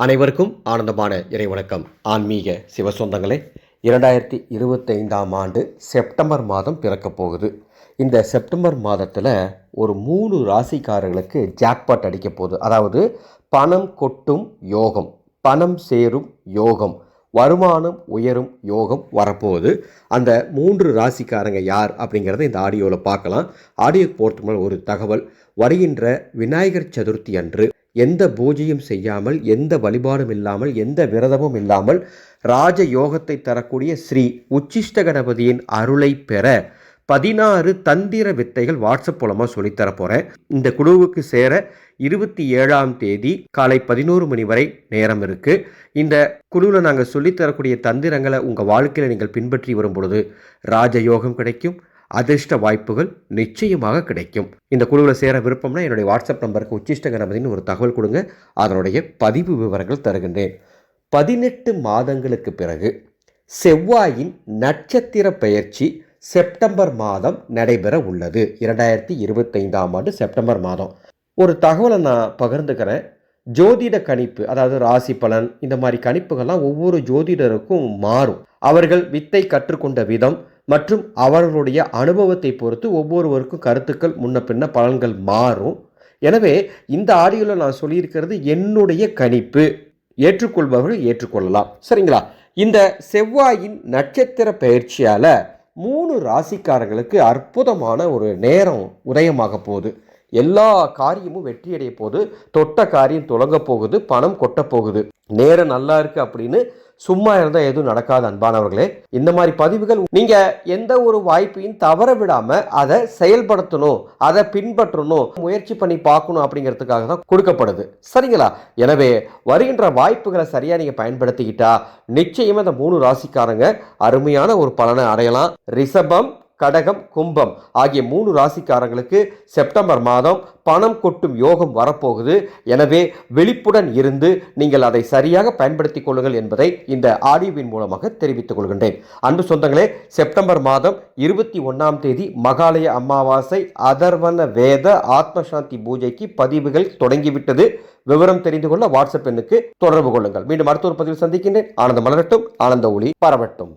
அனைவருக்கும் ஆனந்தமான இறைவணக்கம். ஆன்மீக சிவசொந்தங்களே இரண்டாயிரத்தி இருபத்தைந்தாம் ஆண்டு செப்டம்பர் மாதம் பிறக்கப் போகுது. இந்த செப்டம்பர் மாதத்தில் ஒரு மூணு ராசிக்காரர்களுக்கு ஜாக்பாட் அடிக்க போகுது. அதாவது பணம் கொட்டும் யோகம் பணம் சேரும் யோகம் வருமானம் உயரும் யோகம் வரப்போகுது. அந்த மூன்று ராசிக்காரங்க யார் அப்படிங்கிறத இந்த ஆடியோவில் பார்க்கலாம். ஆடியோ போகிறதுக்கு ஒரு தகவல். வருகின்ற விநாயகர் சதுர்த்தி அன்று எந்த பூஜையும் செய்யாமல் எந்த வழிபாடும் இல்லாமல் எந்த விரதமும் இல்லாமல் ராஜ யோகத்தை தரக்கூடிய ஸ்ரீ உச்சிஷ்ட கணபதியின் அருளை பெற பதினாறு தந்திர வித்தைகள் வாட்ஸ்அப் மூலமாக சொல்லித்தர போகிறேன் இந்த குழுவுக்கு சேர இருபத்தி ஏழாம் தேதி காலை பதினோரு மணி வரை நேரம் இருக்குது இந்த குழுவில் நாங்கள் சொல்லித்தரக்கூடிய தந்திரங்களை உங்கள் வாழ்க்கையில் நீங்கள் பின்பற்றி வரும் பொழுது ராஜயோகம் கிடைக்கும் அதிர்ஷ்ட வாய்ப்புகள் நிச்சயமாக கிடைக்கும். இந்த குழுவில் சேர விருப்பம்னா என்னுடைய வாட்ஸ்அப் நம்பருக்கு உச்சிஷ்ட கணபதினு ஒரு தகவல் கொடுங்க. அதனுடைய பதிவு விவரங்கள் தருகின்றேன். பதினெட்டு மாதங்களுக்கு பிறகு செவ்வாயின் நட்சத்திர பெயர்ச்சி செப்டம்பர் மாதம் நடைபெற உள்ளது. இரண்டாயிரத்தி இருபத்தைந்தாம் ஆண்டு செப்டம்பர் மாதம். ஒரு தகவலை நான் பகிர்ந்துக்கிறேன். ஜோதிட கணிப்பு அதாவது ராசி பலன் இந்த மாதிரி கணிப்புகள்லாம் ஒவ்வொரு ஜோதிடருக்கும் மாறும். அவர்கள் வித்தை கற்றுக்கொண்ட விதம் மற்றும் அவர்களுடைய அனுபவத்தை பொறுத்து ஒவ்வொருவருக்கும் கருத்துக்கள் முன்ன பின்ன பலன்கள் மாறும். எனவே இந்த ஆடியோவில் நான் சொல்லியிருக்கிறது என்னுடைய கணிப்பு. ஏற்றுக்கொள்பவர்கள் ஏற்றுக்கொள்ளலாம். சரிங்களா? இந்த செவ்வாயின் நட்சத்திர பயிற்சியால் மூணு ராசிக்காரங்களுக்கு அற்புதமான ஒரு நேரம் உதயமாக போகுது. எல்லா காரியமும் வெற்றியடைய போகுது. தொட்ட காரியம் தொடங்க போகுது. பணம் கொட்ட போகுது. நேரம் நல்லா இருக்கு அப்படின்னு சும்மா இருந்தால் எதுவும் நடக்காது அன்பானவர்களே. இந்த மாதிரி பதிவுகள் நீங்கள் எந்த ஒரு வாய்ப்பையும் தவற விடாமல் அதை செயல்படுத்தணும் அதை பின்பற்றணும் முயற்சி பண்ணி பார்க்கணும் அப்படிங்கிறதுக்காக தான் கொடுக்கப்படுது. சரிங்களா? எனவே வருகின்ற வாய்ப்புகளை சரியாக நீங்கள் பயன்படுத்திக்கிட்டா நிச்சயமாக இந்த மூணு ராசிக்காரங்க அருமையான ஒரு பலனை அடையலாம். ரிஷபம் கடகம் கும்பம் ஆகிய மூணு ராசிக்காரங்களுக்கு செப்டம்பர் மாதம் பணம் கொட்டும் யோகம் வரப்போகுது. எனவே விழிப்புடன் இருந்து நீங்கள் அதை சரியாக பயன்படுத்திக் கொள்ளுங்கள் என்பதை இந்த ஆடியோவின் மூலமாக தெரிவித்துக் கொள்கின்றேன். அன்பு சொந்தங்களே செப்டம்பர் மாதம் இருபத்தி ஒன்றாம் தேதி மகாலய அமாவாசை அதர்வன வேத ஆத்மசாந்தி பூஜைக்கு பதிவுகள் தொடங்கிவிட்டது. விவரம் தெரிந்து கொள்ள வாட்ஸ்அப் எண்ணுக்கு தொடர்பு கொள்ளுங்கள். மீண்டும் அடுத்த ஒரு பதிவில் சந்திக்கின்றேன். ஆனந்த மலரட்டும் ஆனந்த ஒளி பரவட்டும்.